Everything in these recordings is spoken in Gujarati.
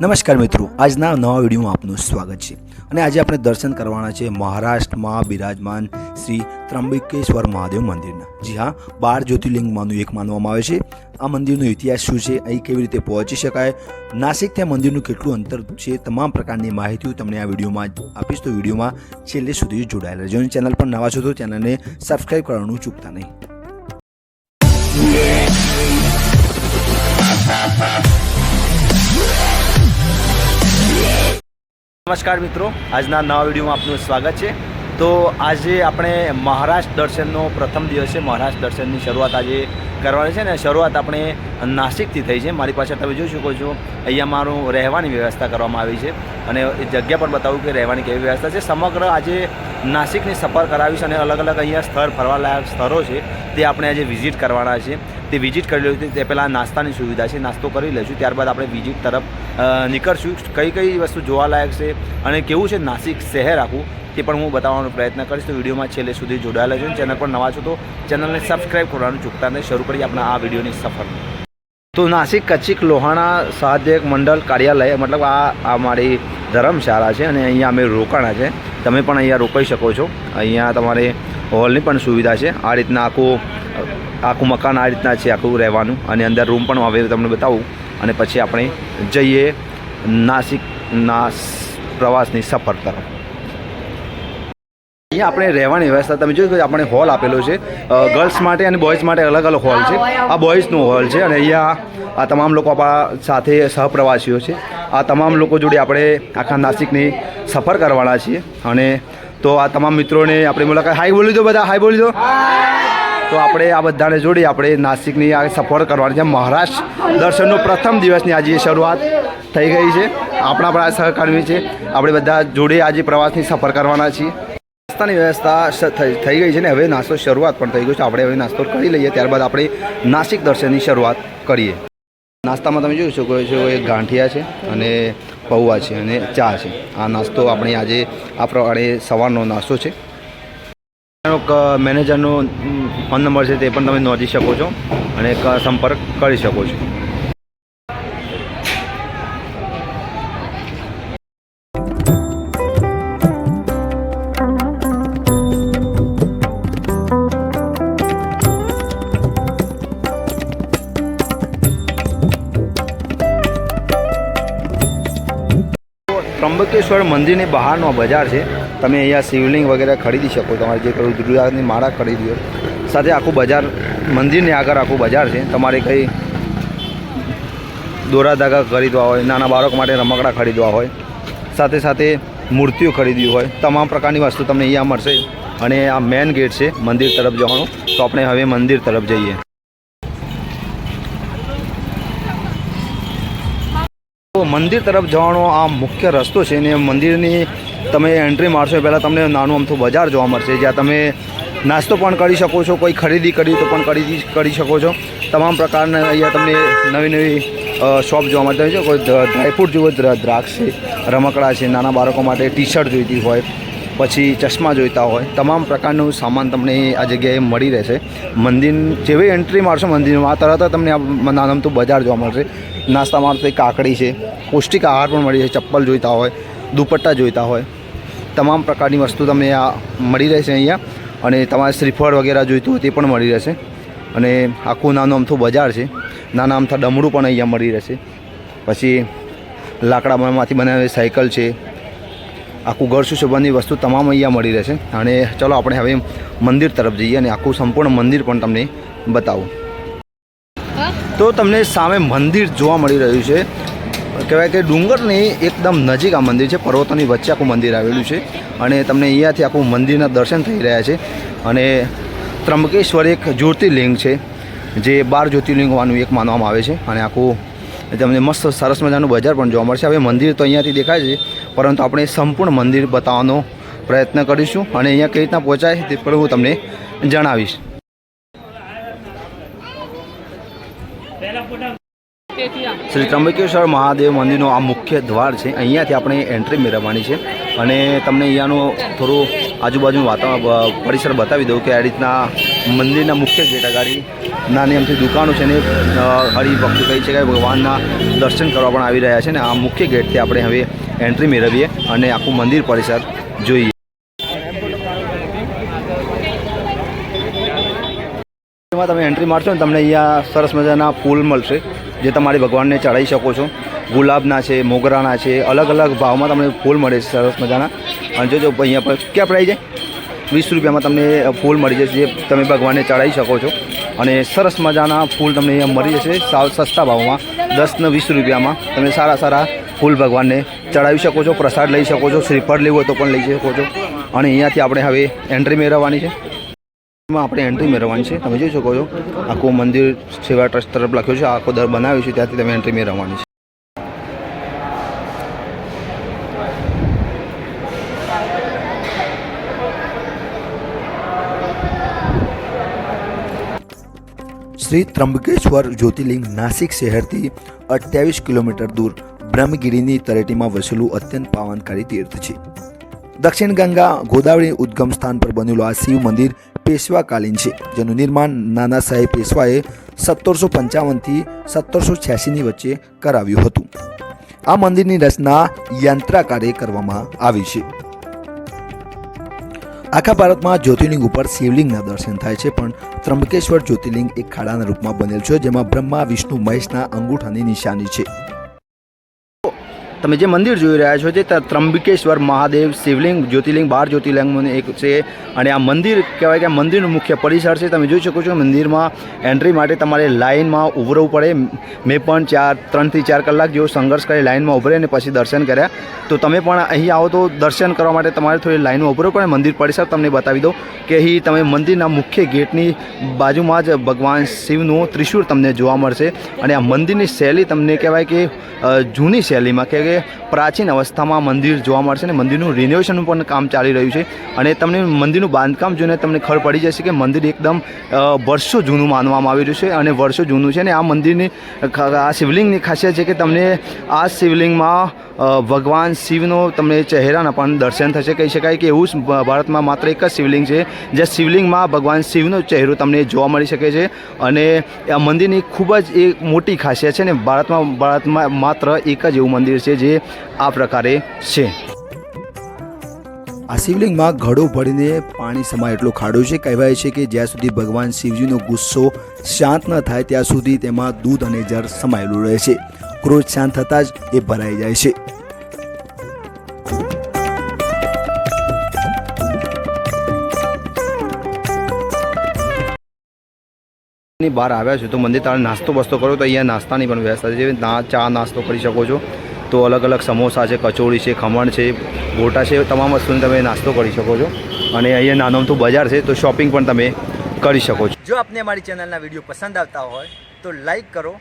નમસ્કાર મિત્રો, આજના નવા વિડીયોમાં આપનું સ્વાગત છે. અને આજે આપણે દર્શન કરવાના છે મહારાષ્ટ્રમાં બિરાજમાન શ્રી ત્રંબકેશ્વર મહાદેવ મંદિરના. જી હા, બાર જ્યોતિર્લિંગમાંનું એક માનવામાં આવે છે. આ મંદિરનો ઇતિહાસ શું છે, અહીં કેવી રીતે પહોંચી શકાય નાસિક ત્યાં મંદિરનું કેટલું અંતર છે, તમામ પ્રકારની માહિતી હું તમને આ વિડીયોમાં આપીશ. તો વિડીયોમાં છેલ્લે સુધી જોડાયેલા રહેજો. અને ચેનલ પર નવા છો તો ચેનલને સબસ્ક્રાઈબ કરવાનું ચૂકતા નહીં. નમસ્કાર મિત્રો, આજના નવા વિડીયોમાં આપનું સ્વાગત છે. તો આજે આપણે મહારાષ્ટ્ર દર્શનનો પ્રથમ દિવસ છે. મહારાષ્ટ્ર દર્શનની શરૂઆત આજે કરવાની છે ને શરૂઆત આપણે નાસિકથી થઈ છે. મારી પાસે તમે જોઈ શકો છો, અહીંયા મારું રહેવાની વ્યવસ્થા કરવામાં આવી છે અને એ જગ્યા પણ બતાવું કે રહેવાની કેવી વ્યવસ્થા છે. સમગ્ર આજે નાસિકની સફર કરાવીશ અને અલગ અલગ અહીંયા સ્થળ ફરવાલાયક સ્થળો છે તે આપણે આજે વિઝિટ કરવાના છે તે વિઝિટ કરી લઈશું તે પહેલાં નાસ્તાની સુવિધા છે, નાસ્તો કરી લઈશું ત્યારબાદ આપણે વિઝિટ તરફ નીકળશું. કઈ કઈ વસ્તુ જોવાલાયક છે અને કેવું છે નાસિક શહેર આખું, તે પણ હું બતાવવાનો પ્રયત્ન કરીશ. તો વિડીયોમાં છેલ્લે સુધી જોડાયેલા છો ચેનલ પર નવા છો તો ચેનલને સબસ્ક્રાઈબ કરવાનું ચૂકતા નહીં. શરૂ કરીએ આપણા આ વિડીયોની સફર. તો નાસિક કચ્છિક લોહાણા સહાધ્યક મંડળ કાર્યાલય, મતલબ આ આ મારી ધર્મશાળા છે અને અહીંયા અમે રોકાણા છે. તમે પણ અહીંયા રોકાઈ શકો છો. અહીંયા તમારે હોલની પણ સુવિધા છે. આ રીતના આખું આખું મકાન આ રીતના છે, આખું રહેવાનું. અને અંદર રૂમ પણ હવે તમને બતાવું. અને પછી આપણે જઈએ નાસિકના પ્રવાસની સફર તરફ. અહીંયા આપણે રહેવાની વ્યવસ્થા તમે જોયું કે આપણે હોલ આપેલો છે. ગર્લ્સ માટે અને બોયઝ માટે અલગ અલગ હોલ છે. આ બોયઝનો હોલ છે અને અહીંયા આ તમામ લોકો આપણા સાથે સહપ્રવાસીઓ છે. આ તમામ લોકો જોડે આપણે આખા નાસિકની સફર કરવાના છીએ. અને તો આ તમામ મિત્રોને આપણે મુલાકાત હાઈ બોલી દો બધા હાઈ બોલી દો. તો આપણે આ બધાને જોડી આપણે નાસિકની આ સફર કરવાની છે. મહારાષ્ટ્ર દર્શનનો પ્રથમ દિવસની આજે શરૂઆત થઈ ગઈ છે. આપણા પણ આ સહકર્મી છે. આપણે બધા જોડે આજે પ્રવાસની સફર કરવાના છીએ. નાસ્તાની વ્યવસ્થા થઈ ગઈ છે ને હવે નાસ્તો શરૂઆત પણ થઈ ગયો છે. આપણે હવે નાસ્તો કરી લઈએ. ત્યારબાદ આપણે નાસિક દર્શનની શરૂઆત કરીએ. નાસ્તામાં તમે જોઈ શકો છો, એ ગાંઠિયા છે અને પૌવા છે અને ચા છે. આ નાસ્તો આપણે આજે આ પ્રમાણે સવારનો નાસ્તો છે. મેનેજરનો ફોન નંબર છે તે પણ તમે નોંધી શકો છો અને સંપર્ક કરી શકો છો. ત્રંબકેશ્વર મંદિરની બહારનો બજાર છે. તમે અહીંયા શિવલિંગ વગેરે ખરીદી શકો. તમારે જે કરવું જરૂરિયાતની માળા ખરીદી સાથે આખું બજાર, મંદિરની આગળ આખું બજાર છે. તમારે કંઈ દોરા ધાગા ખરીદવા હોય, નાના બાળકો માટે રમકડા ખરીદવા હોય, સાથે સાથે મૂર્તિઓ ખરીદવી હોય, તમામ પ્રકારની વસ્તુ તમને અહીંયા મળશે. અને આ મેન ગેટ છે મંદિર તરફ જવાનું. તો આપણે હવે મંદિર તરફ જઈએ. મંદિર તરફ જવાનો આ મુખ્ય રસ્તો છે ને મંદિરની તમે એન્ટ્રી મારશો એ પહેલાં તમને નાનું અમથું બજાર જોવા મળશે. જ્યાં તમે નાસ્તો પણ કરી શકો છો, કોઈ ખરીદી કરી તો પણ ખરીદી કરી શકો છો. તમામ પ્રકારના અહીંયા તમને નવી નવી શોપ જોવા મળતી હોય છે. કોઈ ડ્રાયફ્રૂટ જેવો દ્રાક્ષ છે રમકડા છે, નાના બાળકો માટે ટી શર્ટ જોઈતી હોય, પછી ચશ્મા જોઈતા હોય. તમામ પ્રકારનું સામાન તમને આ જગ્યાએ મળી રહેશે. મંદિર જેવી એન્ટ્રી મારશો મંદિરમાં, તરત તમને આ નાનમતું બજાર જોવા મળશે. નાસ્તા માટે કાકડી છે, પૌષ્ટિક આહાર પણ મળી છે ચપ્પલ જોઈતા હોય. દુપટ્ટા જોઈતા હોય. તમામ પ્રકારની વસ્તુ તમને આ મળી રહેશે અહીંયા. અને તમારે શ્રીફળ વગેરે જોઈતું હોય તે પણ મળી રહેશે. અને આખું નાનું અમથું બજાર છે. નાના અમથા ડમરું પણ અહીંયા મળી રહેશે. પછી લાકડામાંથી બનાવેલી સાયકલ છે. આખું ઘર સુશોભનની વસ્તુ તમામ અહીંયા મળી રહેશે. અને ચલો આપણે હવે મંદિર તરફ જઈએ અને આખું સંપૂર્ણ મંદિર પણ તમને બતાવું. તો તમને સામે મંદિર જોવા મળી રહ્યું છે. કહેવાય કે ડુંગરની એકદમ નજીક આ મંદિર છે, પર્વતોની વચ્ચે આખું મંદિર આવેલું છે અને તમને અહીંયાથી આખું મંદિરના દર્શન થઈ રહ્યા છે અને ત્રંબકેશ્વર એક જ્યોતિર્લિંગ છે, જે બાર જ્યોતિર્લિંગોમાંનું એક માનવામાં આવે છે અને આખું તમને મસ્ત સરસ મજાનું બજાર પણ જોવા મળશે. હવે મંદિર તો અહીંયાથી દેખાય છે, પરંતુ આપણે સંપૂર્ણ મંદિર બતાવવાનો પ્રયત્ન કરીશું અને અહીંયા કઈ રીતના પહોંચાય તે પણ હું તમને જણાવીશ. શ્રી ત્રંબકેશ્વર મહાદેવ મંદિરનો આ મુખ્ય દ્વાર છે. અહીંયાથી આપણે એન્ટ્રી મેળવવાની છે. અને તમને અહીંયાનું થોડું આજુબાજુનું વાતાવરણ પરિસર બતાવી દઉં કે આ રીતના મંદિરના મુખ્ય ગેટ અગાડી નાની અમથી દુકાનો છે ને અ, હરિભક્તો કહી કે ભગવાનના દર્શન કરવા પણ આવી રહ્યા છે ને આ મુખ્ય ગેટથી આપણે હવે એન્ટ્રી મેળવીએ અને આખું મંદિર પરિસર જોઈએ. તમે એન્ટ્રી મારશો ને તમને અહીંયા સરસ મજાના ફૂલ મળશે. જે તમારે ભગવાનને ચડાવી શકો છો. ગુલાબના છે, મોગરાના છે અલગ અલગ ભાવમાં તમને ફૂલ મળે છે, સરસ મજાના. અને જોજો અહીંયા પર ક્યાં પ્રાઇઝ છે? વીસ રૂપિયામાં તમને ફૂલ મળી જશે, જે તમે ભગવાનને ચડાવી શકો છો. અને સરસ મજાના ફૂલ તમને અહીંયા મળી જશે સાવ સસ્તા ભાવમાં. દસને વીસ રૂપિયામાં તમે સારા સારા ફૂલ ભગવાનને ચડાવી શકો છો, પ્રસાદ લઈ શકો છો, શ્રીફળ લેવું હોય તો પણ લઈ શકો છો. અને અહીંયાથી આપણે હવે એન્ટ્રી મેળવવાની છે. માં આપણે એન્ટ્રી મેળવવાની છે. તમે જોઈ શકો છો, આખું મંદિર સેવા ટ્રસ્ટ તરફ લખ્યું છે, આખો દર બનાવ્યો છે, ત્યાંથી તમે એન્ટ્રી મેળવવાની છે. શ્રી ત્રંબકેશ્વર જ્યોતિર્લિંગ નાસિક શહેરથી અઠ્યાવીસ કિલોમીટર દૂર બ્રહ્મગીરીની તળેટીમાં વસેલું અત્યંત પાવનકારી તીર્થ છે. દક્ષિણ ગંગા ગોદાવરી ઉદ્ગમ સ્થાન પર બનેલું આ શિવ મંદિર પેશવાકાલીન છે, જેનું નિર્માણ નાના સાહેબ પેશવાએ સત્તરસો પંચાવનથી સત્તરસો છ્યાસીની વચ્ચે કરાવ્યું હતું. આ મંદિરની રચના યંત્રાકારે કરવામાં આવી છે. આખા ભારતમાં જ્યોતિર્લિંગ ઉપર શિવલિંગના દર્શન થાય છે, પણ ત્રંબકેશ્વર જ્યોતિર્લિંગ એક ખાડાના રૂપમાં બનેલ છે, જેમાં બ્રહ્મા, વિષ્ણુ, મહેશના અંગૂઠાની નિશાની છે. તમે જે મંદિર જોઈ રહ્યા છો તે ત્રંબકેશ્વર મહાદેવ શિવલિંગ જ્યોતિર્લિંગ બાર જ્યોતિર્લિંગમાંનું એક છે. અને આ મંદિર કહેવાય કે મંદિરનું મુખ્ય પરિસર છે. તમે જોઈ શકો છો મંદિરમાં એન્ટ્રી માટે તમારે લાઇનમાં ઉભરવું પડે. મેં પણ ચાર, ત્રણથી ચાર કલાક જેવો સંઘર્ષ કરી લાઇનમાં ઉભરે અને પછી દર્શન કર્યા. તો તમે પણ અહીં આવો તો દર્શન કરવા માટે તમારે થોડી લાઇનમાં ઉભરવું પડે. મંદિર પરિસર તમને બતાવી દો કે અહીં તમે મંદિરના મુખ્ય ગેટની બાજુમાં જ ભગવાન શિવનું ત્રિશૂળ તમને જોવા મળશે. અને આ મંદિરની શૈલી તમને કહેવાય કે જૂની શૈલીમાં કે કે પ્રાચીન અવસ્થામાં મંદિર જોવા મળશે અને મંદિરનું રિનોવેશન પણ કામ ચાલી રહ્યું છે. અને તમને મંદિરનું બાંધકામ જોઈને તમને ખબર પડી જશે કે મંદિર એકદમ વર્ષો જૂનું માનવામાં આવી રહ્યું છે અને વર્ષો જૂનું છે અને આ મંદિરની આ શિવલિંગની ખાસિયત છે કે તમને આ શિવલિંગમાં ભગવાન શિવનો તમને ચહેરાના પણ દર્શન થશે. કહી શકાય કે એવું ભારતમાં માત્ર એક જ શિવલિંગ છે, જે શિવલિંગમાં ભગવાન શિવનો ચહેરો તમને જોવા મળી શકે છે. અને આ મંદિરની ખૂબ જ એક મોટી ખાસિયત છે ને ભારતમાં ભારતમાં માત્ર એક જ એવું મંદિર છે જે આ પ્રકારે છે. આ શિવલિંગમાં ઘડો ભરીને પાણી સમાય એટલો ખાડો છે. કહેવાય છે કે જ્યાં સુધી ભગવાન શિવજીનો ગુસ્સો શાંત ન થાય ત્યાં સુધી તેમાં દૂધ અને જળ સમાયેલું રહે છે. ક્રોધ શાંત થતાં જ એ ભરાઈ જાય છે. બહાર આવ્યા છો તો મંદિર તારે નાસ્તો બસ્તો કરો. તો અહીંયા નાસ્તાની પણ વ્યવસ્થા છે. ના ચા નાસ્તો કરી શકો છો. તો અલગ અલગ સમોસા છે કચોડી છે, ખમણ છે, ગોટા છે તમામ વસ્તુની તમે નાસ્તો કરી શકો છો. અને અહીંયા નાનું અમથું બજાર છે, તો શોપિંગ પણ તમે કરી શકો છો. જો આપને અમારી ચેનલના વીડિયો પસંદ આવતા હોય, તો લાઈક કરો,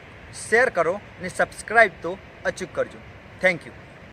શેર કરો અને સબસ્ક્રાઈબ તો અચૂક કરજો. Thank you.